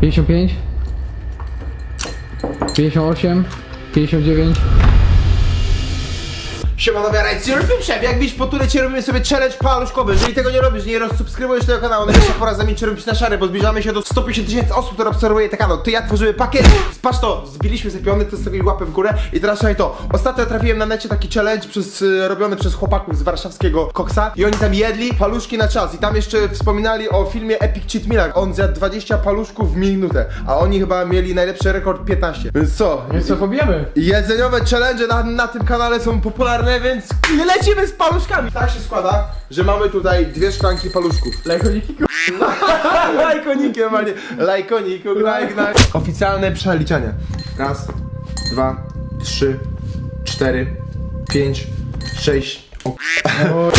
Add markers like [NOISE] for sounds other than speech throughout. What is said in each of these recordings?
55 58 59 Siemano, wiarajcie, robimy jak widzisz po turecie robimy sobie challenge paluszkowy. Jeżeli tego nie robisz, nie rozsubskrybujesz tego kanału, najwyższa pora zamienić robić na szary, bo zbliżamy się do 150 tysięcy osób, które obserwuje ten kanał. Ty ja tworzymy pakiet. Patrz to, zbiliśmy sobie piony, to sobie łapę w górę. I teraz słuchaj to, ostatnio trafiłem na necie taki challenge przez, y, robiony przez chłopaków z warszawskiego Koksa i oni tam jedli paluszki na czas. I tam jeszcze wspominali o filmie Epic Cheat Meal. On zjadł 20 paluszków w minutę, a oni chyba mieli najlepszy rekord 15. Więc co? Więc co pobijemy? Jedzeniowe challenge na, na tym kanale są popularne, wygrane, więc lecimy z paluszkami. Tak się składa, że mamy tutaj dwie szklanki paluszków. Lajkoniki [LAUGHS] Lajkoniki, normalnie. Lajkoniku, lajk, lajk. Oficjalne przeliczanie. Raz, dwa, trzy, cztery, pięć, sześć,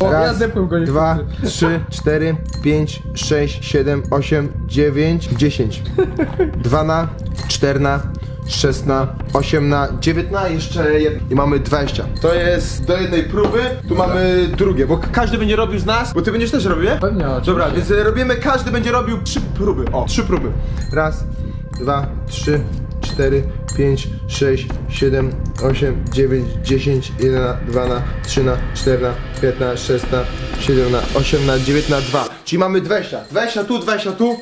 o, ja Raz, zepnął go dwa, trzy, cztery, pięć, sześć, siedem, osiem, dziewięć, dziesięć. [LAUGHS] Dwana, czterna, 16, 18, 19, jeszcze jedno. I mamy 20. To jest do jednej próby, tu mamy drugie, bo każdy będzie robił z nas, bo ty będziesz też robił, nie? Pewnie, oczywiście. Dobra, więc e, robimy, każdy będzie robił trzy próby. O, trzy próby. Raz, dwa, trzy, cztery, pięć, sześć, siedem, osiem, dziewięć, dziesięć, 11, 12, 13, 14, 15, 16, 17, 18, 19, 2. Czyli mamy 20. 20 tu, 20 tu,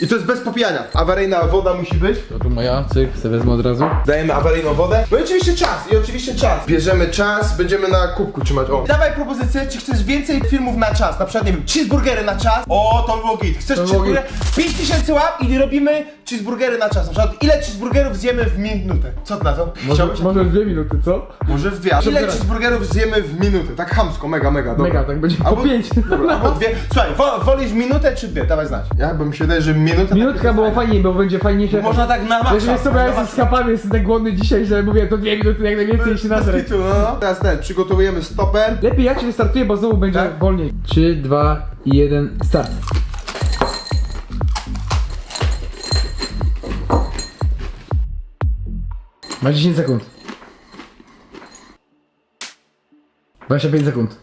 i to jest bez popijania. Awaryjna woda musi być. To tu moja, cyk, sobie wezmę od razu. Dajemy awaryjną wodę. No i oczywiście czas, i oczywiście czas. Bierzemy czas, będziemy na kubku trzymać. O. Dawaj propozycję, czy chcesz więcej filmów na czas? Na przykład, nie wiem, cheeseburgery na czas. O, to by było git. Chcesz To było cheeseburger? 5000 łap i robimy cheeseburgery na czas. Na przykład, ile cheeseburgerów zjemy w minutę? Co ty na to? Może, Chciałbyś? może dwie minuty, co? Może w dwie. Ile Cheeseburgerach. cheeseburgerów zjemy w minutę? Tak chamsko, mega, mega. Dobra. Mega, tak będzie po Albo, pięć. Dobra, albo dwie. Słuchaj, wo, wolisz minutę czy dwie? Dawaj znać. Ja bym się wydaje, że minuta... Minutka tak było fajniej, bo będzie fajniejsze. Można tak na maksa. Wiesz, co, bo ja jestem skapany, jestem tak głodny dzisiaj, że mówię, to dwie minuty jak najwięcej się Bez kitu, no. Teraz ten, przygotowujemy stoper. Lepiej jak się wystartuje, bo znowu będzie Tak. wolniej. 3, 2, 1, start. Ma 10 sekund. 25 sekund.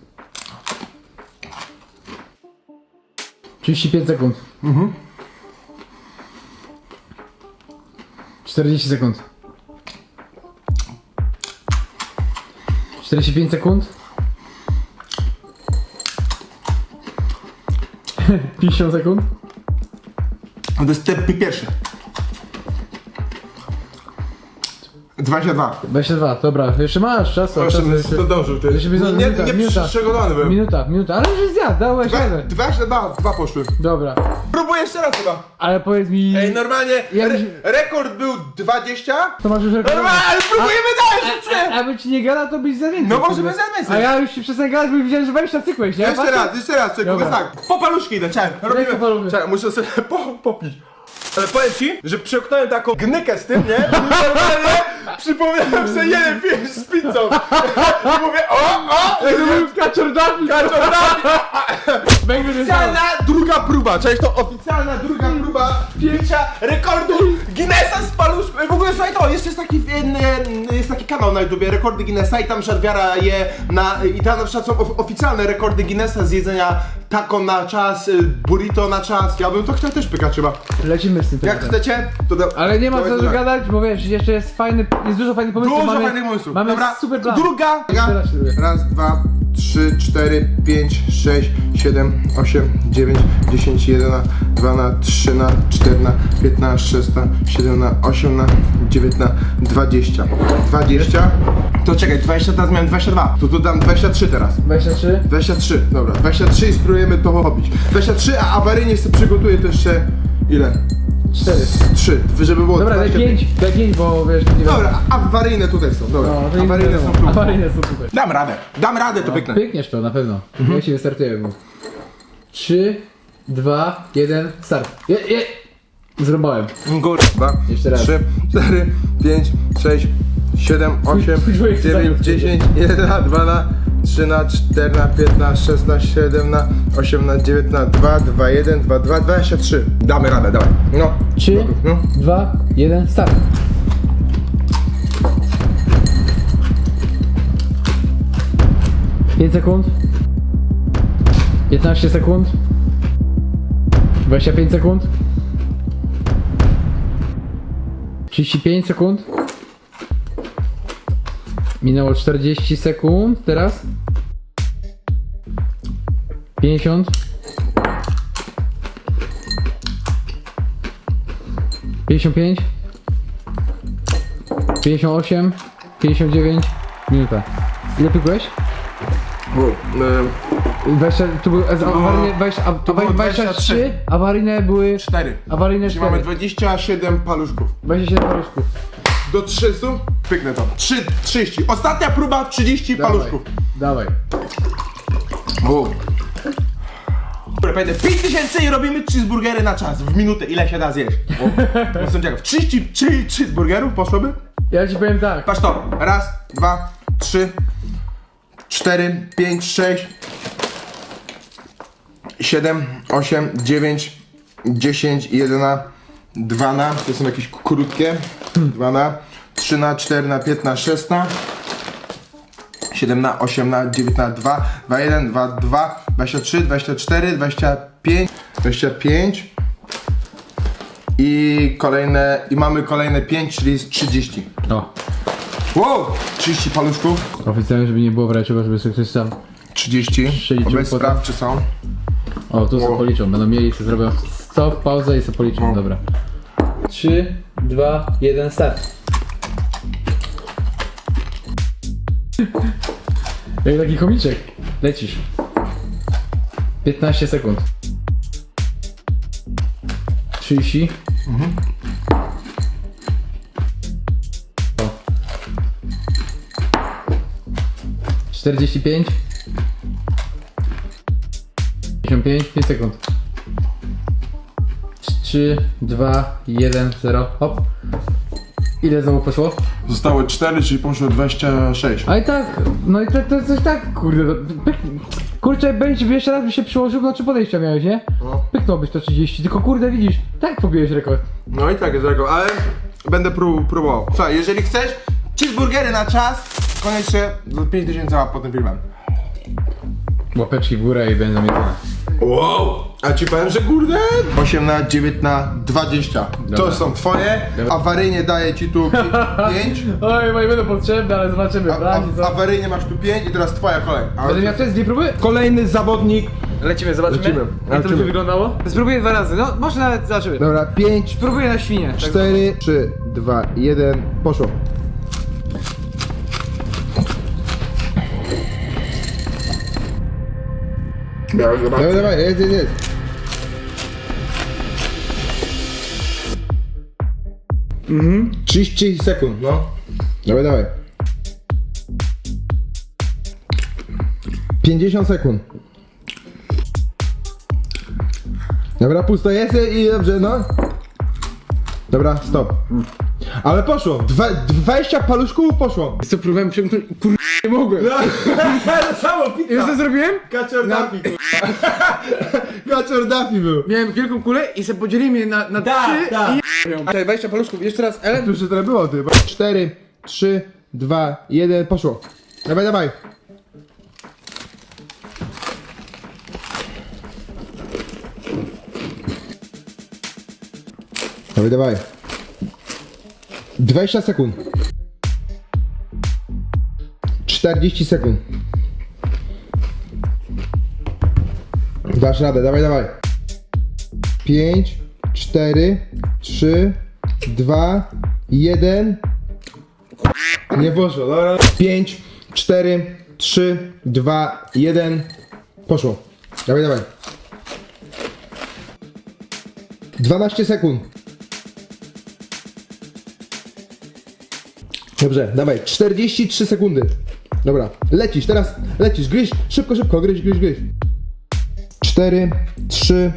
35 sekund. Mhm. 40 sekund. 45 sekund. [LAUGHS] 50 sekund. To jest step pierwszy. 22. 22, dobra, jeszcze masz czas. Proszę, czas to dążył ty. Jeszcze Nie, nie, minuta, nie minuta. byłem. Minuta, minuta, ale już zjadł, dałeś Dwa, radę. 22, dwa poszły. Dobra, Próbuję jeszcze raz chyba. ale powiedz mi... Ej, normalnie Ja re, byś- rekord był 20. To masz już rekord. Normalnie, ale próbujemy dalej, A, rzeczy. a by ci nie gada, to byś za więcej. No możemy kurde. za więcej. A ja już się przestań gadać, bo widziałem, że 20 cykłeś, nie? Jeszcze Patrz- raz, jeszcze raz, czekaj, Dobra. tak. Po paluszki idę, czekaj. Robimy. paluchy. Czekaj, muszę sobie [LAUGHS] po, popić. Ale powiem ci, że przełknąłem taką gnykę z tym, nie? Normalnie przypomniałem sobie jeden film z pizzą. I [LAUGHS] mówię, o, o! Kaczor Duffy. Kaczor Oficjalna druga próba, cześć to oficjalna druga próba bicia rekordu Guinnessa z paluszku. W ogóle słuchaj to, jeszcze jest taki, e, jest taki kanał na YouTubie, rekordy Guinnessa i tam Żadwiara je na, i tam na przykład są of, oficjalne rekordy Guinnessa z jedzenia taco na czas, y, burrito na czas. Ja bym to chciał też pykać chyba. Lecimy z tym Jak tematem. chcecie, to da, Ale nie ma to co będzie tak. gadać, bo wiesz, jeszcze jest fajny, jest dużo fajnych pomysłów. Dużo mamy, fajnych pomysłów. Mamy Dobra, super plan. druga. Jeszcze raz się robię. Raz, dwa, trzy, cztery, pięć, sześć, siedem, osiem, dziewięć, dziesięć, jeden na, dwa na, trzy na, cztery na, pięć na, sześć na, siedem na, osiem na, dziewięć na, dwadzieścia. Dwadzieścia. To czekaj, dwadzieścia teraz miałem dwadzieścia dwa. To tu dam dwadzieścia trzy teraz. 23. 23, dobra, 23 i spróbujemy to pobić. 23, a awaryjnie sobie przygotuję to jeszcze ile? 4. 3, żeby było Dobra, daj 25. 5, daj 5, bo wiesz, nie Dobra, a awaryjne tutaj są, dobra. No, to awaryjne są tu. Awaryjne są tutaj. Dam radę, dam radę, to pyknę. Pykniesz to na pewno. Ja ci wystartuję. Bo... 3, 2, 1, start. Je, je. Zrąbałem. Gór. Dwa, Jeszcze raz. trzy, cztery, pięć, sześć, siedem, osiem, twój człowiek dziewięć, zajął. dziesięć, jeden na, dwa na, trzy na, cztery na, pięć na, sześć na, siedem na, osiem na, dziewięć na, dwa, dwa, jeden, dwa, dwa, dwadzieścia trzy. Damy radę, dawaj. No. 3, No. 2, 1, start. Pięć sekund. 15 sekund. 25 sekund. 35 sekund. Minęło 40 sekund. Teraz. 50. 55. 58. 59. Minuta. Ile pykłeś? Wow, e, 20, to były było- awaryjne 20, a, to było 23, awaryjne były... 4. Awaryjne Czyli 4. mamy 27 paluszków. 27 paluszków. Do 300? Pyknę tam. 3, 30. Ostatnia próba, 30 Dawaj. paluszków. Dawaj. O. Dobra, pamiętaj, 5000 i robimy cheeseburgery na czas, w minutę, ile się da zjeść. O, jestem ciekaw. 33 cheeseburgerów poszłoby? Ja ci powiem tak. Patrz to. Raz, dwa, trzy, cztery, pięć, sześć, siedem, osiem, dziewięć, dziesięć, jedna, dwana. To są jakieś krótkie. Dwana. 3 na 4 na 5 na 6 na 7 na 8 na 9 na 2 21 22 23 24 25 25 i kolejne i mamy kolejne 5 czyli 30 O, no. wow! 30 paluszków. Oficjalnie, żeby nie było w rajciego, żeby sobie ktoś sam... 30 Sześćdziesiąt bez potem. czy są. O, tu sobie policzą, będą mieli, sobie zrobią. Stop, pauzę i sobie policzą, no. dobra. 3, 2, 1, start. Jak taki komiczek. Lecisz. 15 sekund. 30. O. 45. 55, 5 sekund. 3, 2, 1, 0, hop. Ile znowu poszło? Zostało 4, czyli poszło 26. A i tak, no i to, to coś tak, kurde, no, pyk, kurczę, będzie, jeszcze raz by się przyłożył, no czy podejścia miałeś, nie? No. Pyknąłbyś to 30, tylko kurde, widzisz, tak pobiłeś rekord. No i tak jest rekord, ale będę prób, próbował. Słuchaj, jeżeli chcesz cheeseburgery na czas, koniecznie do 5000 łap pod tym filmem. Łapeczki w górę i będą mi Wow! A ci powiem, że kurde! 8 na 9 na 20. To Dobra. są twoje. Awaryjnie daję ci tu 5. [LAUGHS] Oj, moje będą potrzebne, ale zobaczymy, A, a, awaryjnie masz tu 5 i teraz twoja kolej. A Będę miał też dwie próby? Kolejny zawodnik. Lecimy, zobaczymy. Lecimy. Jak to Lecimy. będzie wyglądało? Spróbuję dwa razy, no może nawet zobaczymy. Dobra, 5, Spróbuję na świnie. Tak 4, 3, 2, 1, poszło. Dawaj, dawaj, jest, jest, jest. Mhm. 30 sekund, no. Dawaj, dawaj. 50 sekund. Dobra, pusto jest i dobrze, no. Dobra, stop. Ale poszło, Dwa, 20 paluszków poszło. Co próbowałem przemknąć i kur... nie mogłem. [LAUGHS] Samo Wiesz co zrobiłem? Kaczor Daffy, Kaczor Daffy był. Miałem wielką kulę i sobie podzieliłem je na, na trzy i ją. Czekaj, 20 paluszków, jeszcze raz, Ellen. Tu już tyle było, ty. 4, 3, 2, 1, poszło. Dawaj, dawaj. Dawaj, dawaj. 20 sekund. 40 sekund. Dasz radę, dawaj, dawaj. 5, 4, 3, 2, 1. Nie poszło, dobra. 5, 4, 3, 2, 1. Poszło. Dawaj, dawaj. 12 sekund. Dobrze, dawaj. 43 sekundy. Dobra, lecisz, teraz lecisz, gryź, szybko, szybko, gryź, gryź, gryź. 4, 3,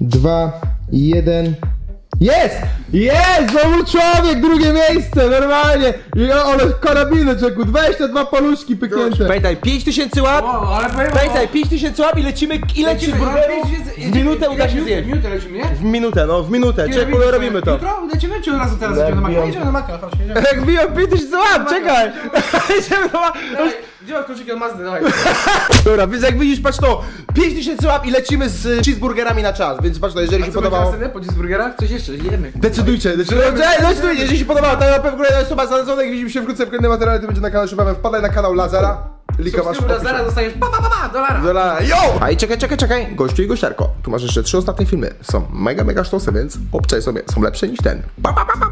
2, 1. Jest! Jest! Znowu człowiek, drugie miejsce, normalnie! I o, ale karabiny, czeku, 22 paluszki pyknięte. Pamiętaj, 5000 łap, Wow, ale powiem pamiętaj, 5000 łap i lecimy, ile ci w minutę uda się zjeść. Minutę lecimy, nie? W minutę, no w minutę, czeku, robimy to. Jutro lecimy, czy od razu teraz jedziemy na maka? Jedziemy na maka, chodź, jedziemy. [LAUGHS] Jak wbiją 5000 łap, czekaj! Idziemy do ma- [LAUGHS] Gdzie masz kluczyki od Mazdy? Dawaj. [LAUGHS] Dobra, więc jak widzisz, patrz to, 5000 łap i lecimy z y, cheeseburgerami na czas, więc patrz to, jeżeli się podobało... Po cheeseburgerach? Coś jeszcze, jemy. Decydujcie, decydujcie, decydujcie, jeżeli się podobało, to na pewno jest osoba zadzonek, widzimy się wkrótce w kolejnym materiale, to będzie na kanale Szybawem, wpadaj na kanał Lazara, linka masz w opisie. zaraz dostaniesz pa pa pa pa dolara. Dolara, yo! A i czekaj, czekaj, czekaj, gościu i gościarko, tu masz jeszcze trzy ostatnie filmy, są mega, mega sztosy, więc obczaj sobie, są lepsze niż ten. Pa, pa, pa, pa!